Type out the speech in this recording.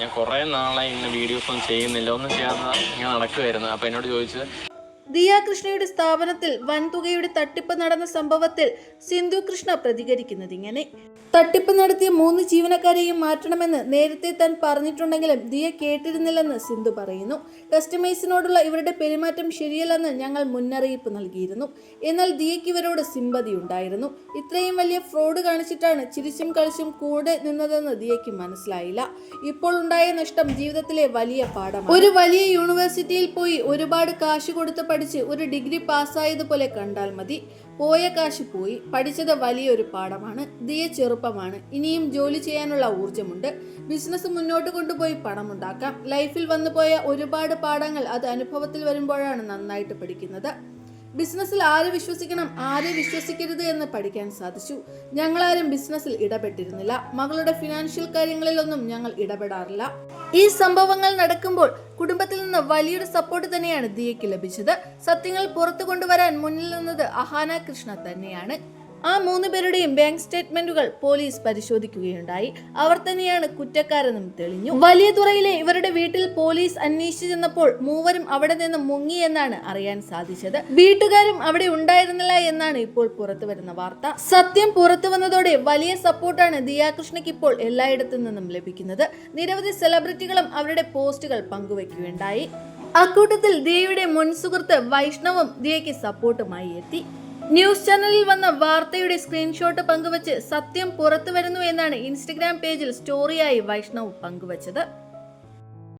ഞാൻ കുറേ നാളായി ഇങ്ങനെ വീഡിയോസ് ഒന്നും ചെയ്യുന്നില്ല. ഒന്നും ചെയ്യാതെ ഇങ്ങനെ നടക്കുമായിരുന്നു അപ്പോൾ എന്നോട് ചോദിച്ചത് ദിയ കൃഷ്ണയുടെ സ്ഥാപനത്തിൽ വൻതുകയുടെ തട്ടിപ്പ് നടന്ന സംഭവത്തിൽ സിന്ധു കൃഷ്ണ പ്രതികരിക്കുന്നത് ഇങ്ങനെ. തട്ടിപ്പ് നടത്തിയ മൂന്ന് ജീവനക്കാരെയും മാറ്റണമെന്ന് നേരത്തെ താൻ പറഞ്ഞിട്ടുണ്ടെങ്കിലും ദിയ കേട്ടിരുന്നില്ലെന്ന് സിന്ധു പറയുന്നു. കസ്റ്റമേഴ്സിനോടുള്ള ഇവരുടെ പെരുമാറ്റം ശരിയല്ലെന്ന് ഞങ്ങൾ മുന്നറിയിപ്പ് നൽകിയിരുന്നു. എന്നാൽ ദിയയ്ക്ക് ഇവരോട് സിമ്പതി ഉണ്ടായിരുന്നു. ഇത്രയും വലിയ ഫ്രോഡ് കാണിച്ചിട്ടാണ് ചിരിച്ചും കളിച്ചും കൂടെ നിന്നതെന്ന് ദിയയ്ക്ക് മനസ്സിലായില്ല. ഇപ്പോൾ ഉണ്ടായ നഷ്ടം ജീവിതത്തിലെ വലിയ പാഠമാണ്. ഒരു വലിയ യൂണിവേഴ്സിറ്റിയിൽ പോയി ഒരുപാട് കാശ് കൊടുത്ത് പഠിച്ച് ഒരു ഡിഗ്രി പാസ്സായതുപോലെ കണ്ടാൽ മതി. പോയ കാശ് പോയി. പഠിച്ചത് വലിയൊരു പാഠമാണ്. ദിയ ചെറുപ്പമാണ്. ഇനിയും ജോലി ചെയ്യാനുള്ള ഊർജമുണ്ട് ബിസിനസ് മുന്നോട്ട് കൊണ്ടുപോയി പണമുണ്ടാക്കാം ലൈഫിൽ വന്നു പോയ ഒരുപാട് പാഠങ്ങൾ അത് അനുഭവത്തിൽ വരുമ്പോഴാണ് നന്നായിട്ട് പഠിക്കുന്നത്. ബിസിനസ്സിൽ ആരെ വിശ്വസിക്കണം ആരെ വിശ്വസിക്കരുത് എന്ന് പഠിക്കാൻ സാധിച്ചു. ഞങ്ങളാരും ബിസിനസ്സിൽ ഇടപെട്ടിരുന്നില്ല. മകളുടെ ഫിനാൻഷ്യൽ കാര്യങ്ങളിലൊന്നും ഞങ്ങൾ ഇടപെടാറില്ല. ഈ സംഭവങ്ങൾ നടക്കുമ്പോൾ കുടുംബത്തിൽ നിന്ന് വലിയൊരു സപ്പോർട്ട് തന്നെയാണ് ദിയയ്ക്ക് ലഭിച്ചത്. സത്യങ്ങൾ പുറത്തു കൊണ്ടുവരാൻ മുന്നിൽ നിന്നത് അഹാന കൃഷ്ണ തന്നെയാണ്. ആ മൂന്ന് പേരുടെയും ബാങ്ക് സ്റ്റേറ്റ്മെന്റുകൾ പോലീസ് പരിശോധിക്കുകയുണ്ടായി. അവർ തന്നെയാണ് കുറ്റക്കാരെന്നും തെളിഞ്ഞു. വലിയ തുറയിലെ ഇവരുടെ വീട്ടിൽ പോലീസ് അന്വേഷിച്ചു ചെന്നപ്പോൾ മൂവരും അവിടെ നിന്ന് മുങ്ങി എന്നാണ് അറിയാൻ സാധിച്ചത്. വീട്ടുകാരും അവിടെ ഉണ്ടായിരുന്നില്ല എന്നാണ് ഇപ്പോൾ പുറത്തു വരുന്ന വാർത്ത. സത്യം പുറത്തു വന്നതോടെ വലിയ സപ്പോർട്ടാണ് ദിയാകൃഷ്ണയ്ക്ക് ഇപ്പോൾ എല്ലായിടത്തു നിന്നും ലഭിക്കുന്നത്. നിരവധി സെലിബ്രിറ്റികളും അവരുടെ പോസ്റ്റുകൾ പങ്കുവെക്കുകയുണ്ടായി. അക്കൂട്ടത്തിൽ ദിയയുടെ മുൻ സുഹൃത്ത് വൈഷ്ണവും ദിയയ്ക്ക് സപ്പോർട്ടുമായി എത്തി. ന്യൂസ് ചാനലിൽ വന്ന വാർത്തയുടെ സ്ക്രീൻഷോട്ട് പങ്കുവച്ച് സത്യം പുറത്തു വരുന്നു എന്നാണ് ഇൻസ്റ്റഗ്രാം പേജിൽ സ്റ്റോറിയായി വൈഷ്ണവ് പങ്കുവച്ചത്.